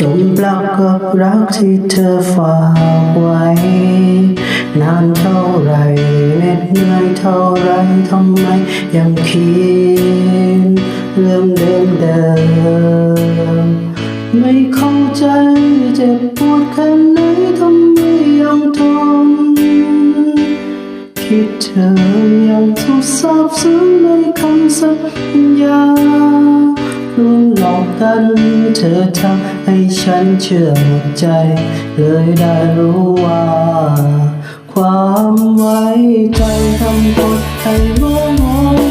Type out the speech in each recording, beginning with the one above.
จงปรากกับรักที่เธอฝากไว้ นานเท่าไรเหน็ดเหนื่อยเท่าไรทำไมยังคิดเรื่องเดิมเดิม ไม่เข้าใจเจ็บปวดแค่ไหนทำไมยังทนคิดถึงยังทุกซาบซึ้งในคำสัญญาลวงหลอกกันเธอทำให้ฉันเชื่อหมดใจ เลยได้รู้ว่า ความไว้ใจทำกดให้โลกง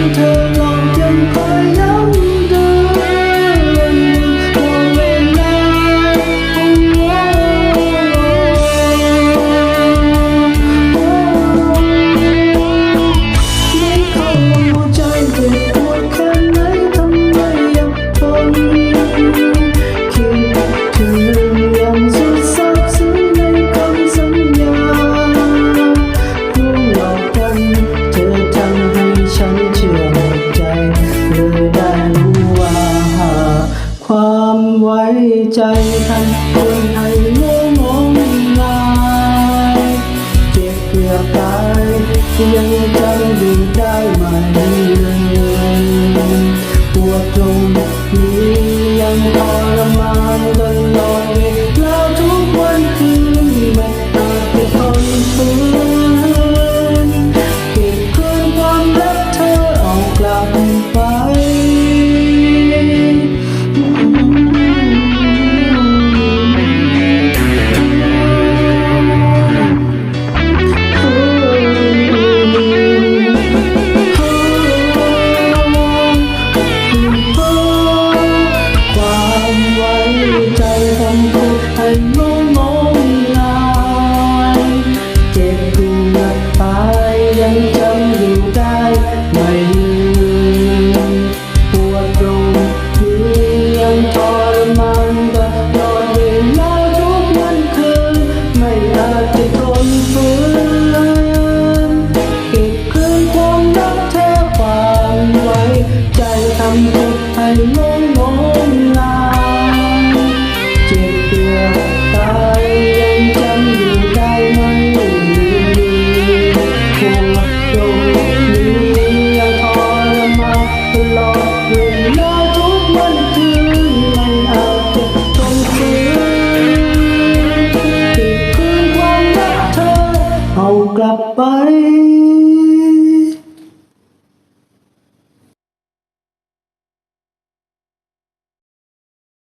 winter long. คนให้งงงงงายเจ็บเกือบตายยังจำดีได้ไหม